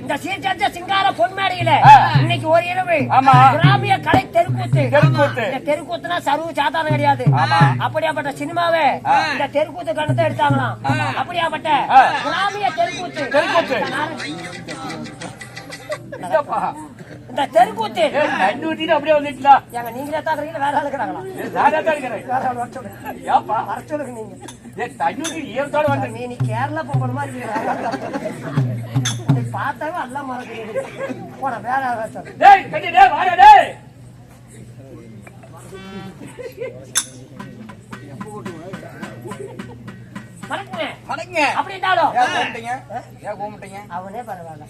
இந்த சீர்திருத்த சிங்கார பொன்மேடையில இன்னைக்கு ஒரு இரவு. கிராமிய கலை தெருக்கூத்து. இந்த தெருக்கூத்துனா சர்வ சாதாரணம் கிடையாது. அப்படியாப்பட்ட சினிமாவை இந்த தெருக்கூத்து கணத்தை எடுத்தாங்களாம். அப்படியாப்பட்ட கிராமிய தெருக்கூத்து. இந்த தெருக்கூத்து. அப்படியே வந்துட்டீங்களா? எங்க நீங்களே வேற ஆள் இருக்கிறாங்களா? தான் இருக்கிறேன். வேற ஆள் வர சொல்லுங்க ஏப்பா? வர சொல்லுங்க நீங்க. ஏய், தண்ணி ஊத்தி ஈரத்தோட வந்து- நீ நீ கேரளா பொங்கல் மாதிரி பார்த்தாவே எல்லாம் மறக்குது போட வேற சொல்லு. டேய், கண்ணி, டேய், வாடா, டேய். வணக்கங்க வணக்கங்க. அப்படின்ட்டாலும் ஏன் கூப்பிட்டீங்க? ஏன் கூப்பிட்டீங்க? அவனே பரவாயில்ல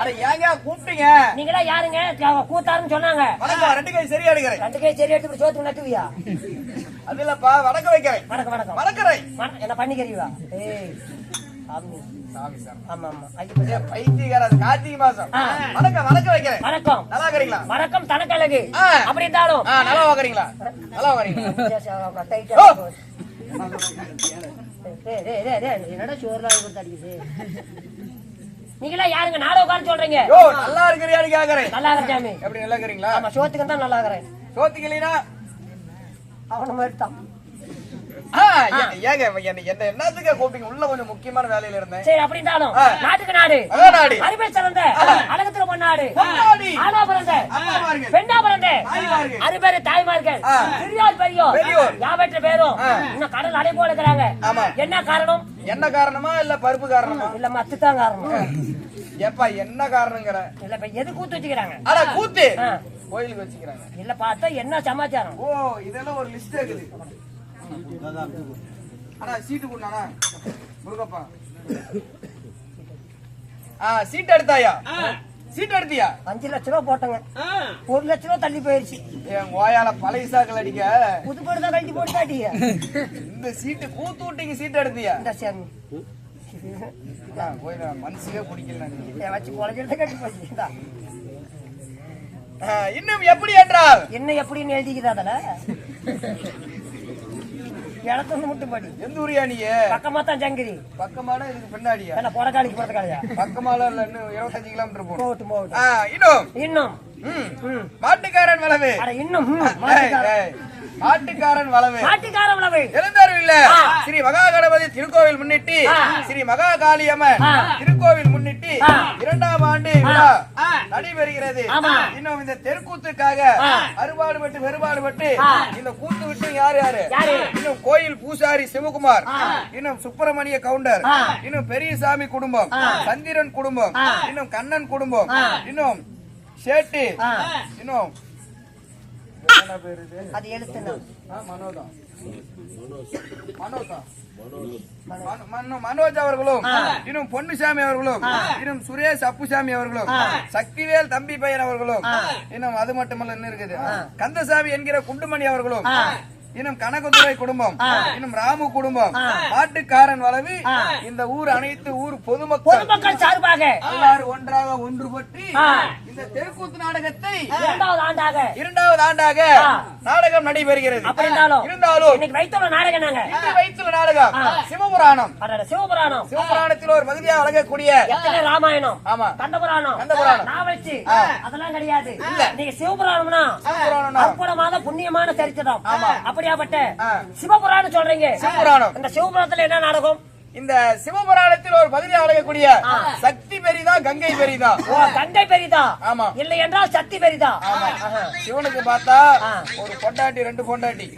அட ஏங்க கூப்பிட்டீங்க? நீங்களா யாருங்க அவ கூத்தாருன்னு சொன்னாங்க ரெண்டு கை சரியா எடுக்கிறேன். ரெண்டு கை சரி எடுத்து சோத்து நட்டுவியா அது இல்லப்பா, வணக்கம் வைக்கிறேன். வணக்கம் வணக்கம் வணக்கரை. வணக்கம். என்ன பண்ணிக்கிறீவா ஏய் பைத்தியக்கார, அது கார்த்திகை மாசம். வணக்கம், வணக்கம் வைக்கிறேன். வணக்கம் நல்லா இருக்கிறீங்களா? வணக்கம் ஆ, நல்லா ஓ. என்னடா கொடுத்து அடிக்குது? நீங்களா யாருங்க நாடகம் உட்காந்து சொல்றீங்க யோ, நல்லா இருக்கிறியான்னு கேக்குறேன். நல்லா இருக்கிற சாமி எப்படி நல்லா இருக்கிறீங்களா? ஆமா சோத்துக்கு தான் நல்லா இருக்கிறேன் சோத்துக்கு இல்லைனா? அவன மாதிரி தான் ஏங்க, என்ன என்ன என்னத்துக்கு கூப்பிட்டீங்க? உள்ள கொஞ்சம் முக்கியமான வேலையில இருந்தேன். சரி அப்படின்ட்டாலும் ஆ. நாட்டுக்கு நாடு நாடு. அறிவை சிறந்த அழகத்துல பொன்னாடு பொன்னாடி. ஆனா பிறந்த அம்மாமார்கள். பெண்ணா பிறந்த தாய்மார்கள். அறுபேரு தாய்மார்கள் ஆ. பெரியோர் பெரியோர் பெரியோர். யாவற்ற பேரும். இன்னும் கடல் அடை போல இருக்கிறாங்க. என்ன காரணம் என்ன காரணமா இல்ல பருப்பு காரணமா இல்ல மத்து தான் காரணம் ஏப்பா என்ன காரணங்கிற இல்ல இப்ப எது கூத்து வச்சுக்கிறாங்க அட கூத்து. கோயிலுக்கு வச்சுக்கிறாங்க இல்ல பார்த்தா என்ன சமாச்சாரம் ஓ இதெல்லாம் ஒரு லிஸ்ட் இருக்குது அண்ணா சீட்டு கொடுண்ணா முருகப்பா. ஆ சீட் எடுத்தாயா? சீட் எடுத்தியா? அஞ்சு லட்ச ரூபா போட்டங்க. ஒரு லட்ச ரூபா தள்ளி போயிருச்சு. என் ஓயால பழைய சாக்கள் அடிக்க? புது போட்டு தான் போட்டு காட்டிய இந்த சீட்டு கூத்து விட்டீங்க சீட் எடுத்தியா? இந்த சாமி. மனசுக்கே பிடிக்கல வச்சு குழந்தை கட்டி போச்சு. இந்தா. ஆ, இன்னும் எப்படி என்றால்? என்ன எப்படின்னு எழுதிக்குது அதுல இடத்துல மட்டும் படி எந்த ஊரியா நீ பக்கமா தான் ஜங்கிரி. பக்கமான இதுக்கு பின்னாடியா? என்ன புறக்காளிக்கு புறக்காளியா பக்கமால இல்ல இன்னும் இருபத்தஞ்சு கிலோமீட்டர் போகணும். போகட்டும் போகட்டும். இன்னும்? இன்னும். மாட்டுக்காரன் வளவு. இன்னும் மாட்டுக்காரன். வளவு. மாட்டுக்கார உணவு எழுந்தாரு இல்ல. ஸ்ரீ மகா கணபதி திருக்கோவில் முன்னிட்டு. ஸ்ரீ மகா காளியம்மன். திருக்கோவில் முன்னிட்டு இரண்டாம் ஆண்டு நடைபெறுகிறது. இன்னும் இந்த தெருக்கூத்துக்காக. அறுபாடுபட்டு வெறுபாடுபட்டு. இந்த கூத்து விட்டு யார் யாரு? இன்னும் கோயில் பூசாரி சிவகுமார். இன்னும் சுப்பிரமணிய கவுண்டர். இன்னும் பெரியசாமி குடும்பம். சந்திரன் குடும்பம். இன்னும் கண்ணன் குடும்பம். இன்னும் ஷேட்டு. இன்னும்? அது எழுத்துனா ஆ, மனோஜ் அவர்களும் இன்னும் பொன்னுசாமி அவர்களும் இன்னும் சுரேஷ் அப்புசாமி அவர்களும் சக்திவேல் தம்பி பையன் அவர்களும் இன்னும் அது மட்டுமல்ல இருக்குது. கந்தசாமி என்கிற குண்டுமணி அவர்களும் இன்னும் கனகதுரை குடும்பம் இன்னும் ராமு குடும்பம் மாட்டுக்காரன் வளவி இந்த ஊர் அனைத்து ஊர் பொதுமக்கள் பொதுமக்கள் சார்பாக. எல்லாரும் ஒன்றாக ஒன்றுபட்டு. இந்த தெருக்கூத்து நாடகத்தை இரண்டாவது ஆண்டாக. இரண்டாவது ஆண்டாக. நாடகம் நடைபெறுகிறது. இருந்தாலும் இன்னைக்கு வைத்துள்ள நாடகம் நாங்க வைத்துள்ள நாடகம் சிவபுராணம். சிவபுராணம். சிவபுராணத்தில் ஒரு பகுதியாக வழங்கக்கூடிய ராமாயணம்? ஆமா. கந்தபுராணம். நாவல்சி. ஆ. அதெல்லாம் கிடையாது. இல்ல. நீங்க சிவபுராணம்னா அற்புதமான புண்ணியமான சரித்திரம். அப்படியாப்பட்ட. சிவபுராணம் சொல்றீங்க. சிவபுராணம். இந்த சிவபுராணத்துல என்ன நாடகம்? இந்த சிவபுராணத்தில் ஒரு பகுதியாக வழங்கக்கூடிய சக்தி பெரிதா கங்கை பெரிதா? கங்கை பெரிதா. ஆமா. இல்லை என்றால் சக்தி பெரிதா. ஆமா. சிவனுக்கு பார்த்தா. ஒரு பொண்டாட்டி ரெண்டு பொண்டாட்டி.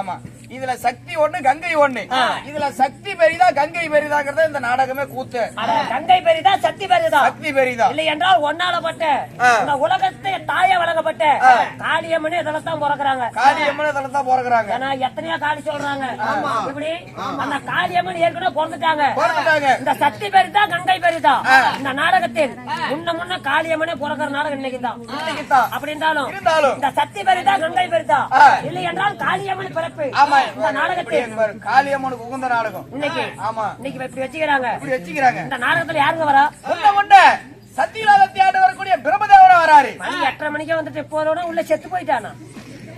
ஆமா. இதுல சக்தி ஒண்ணு கங்கை ஒண்ணு. இதுல சக்தி பெரிதா கங்கை பெரிதாங்கிறத இந்த நாடகமே கூத்து. கங்கை பெரிதா சக்தி பெரிதா? சக்தி பெரிதா. இல்லை என்றால் ஒன்னாலப்பட்ட ஆ. இந்த உலகத்தை தாய வழங்கப்பட்ட காளியம்மனே இதெல்லாம் தான் பிறக்குறாங்க. காளியம்மன் இதுல தான் பிறகுறாங்க ஏன்னா எத்தனையோ காளி சொல்றாங்க. இப்படி அந்த காளியம்மன் ஏற்கனவே பிறந்துட்டாங்க. இந்த சக்தி பெருதா கங்கை பெருதா இந்த நாடகத்தில் முன்ன முன்ன காளியம்மனே பிறக்கிற நாடகம் இன்னைக்கு தான். அப்படி இருந்தாலும். இந்த சக்தி பெருதா கங்கை பெருதா ஆ. இல்லை என்றால் காளியம்மன் பிறப்பு. இந்த நாடகத்தில் பாரு, காளியம்மனுக்கு உகந்த நாடகம். இன்னைக்கு ஆமா. இன்னைக்கு இப்படி வச்சுக்கிறாங்க. இந்த நாடகத்துல யாருங்க வரா? சத்தியலாதத்தை ஆண்டு வரக்கூடிய பிரம்மதேவன வராரு. மணி எட்டரை மணிக்கே வந்துட்டு போறோட உள்ள செத்து போயிட்டானா?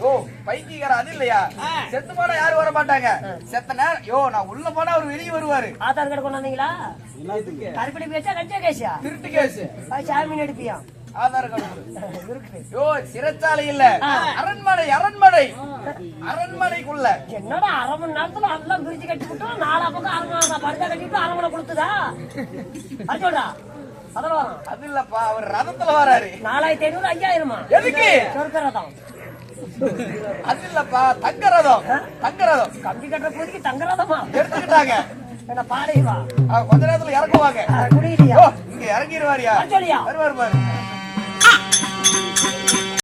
ஓ பைத்தியக்கார அது இல்லையா? செத்து போனா யாரும் வர மாட்டாங்க. செத்த நேரம் யோ நான் உள்ள போனா அவர் வெளியே வருவாரு. ஆதார் கார்டு கொண்டு வந்தீங்களா கருப்படி பேச்சா கஞ்சா கேசியா திருட்டு கேஸ். சாமி எடுப்பியா? ஆதார் கார்டு இருக்கு யோ சிறைச்சாலை இல்ல. அரண்மனை அரண்மனை. அரண்மனைக்குள்ள. என்னடா அரை மணி நேரத்துல எல்லாம் பிரிச்சு கட்டி விட்டோம் நாலா பக்கம் அரமணை படுத்தா கட்டிட்டு அரமணை கொடுத்துதா அது சொல்றா அதில் வரும் அது இல்லப்பா அவர் ரதத்துல வராரு. நாலாயிரத்தி ஐநூறு ஐயாயிரமா? எதுக்கு? சொர்க்க ரதம். அது இல்லப்பா தங்க ரதம். தங்க ரதம். கம்பி கட்டுற போதிக்கு தங்க ரதமா? எடுத்துக்கிட்டாங்க. என்ன பாடைவா கொஞ்ச நேரத்துல இறக்குவாங்க குடியிலையா இங்க இறங்கிடுவாரியா வருவார் பாரு.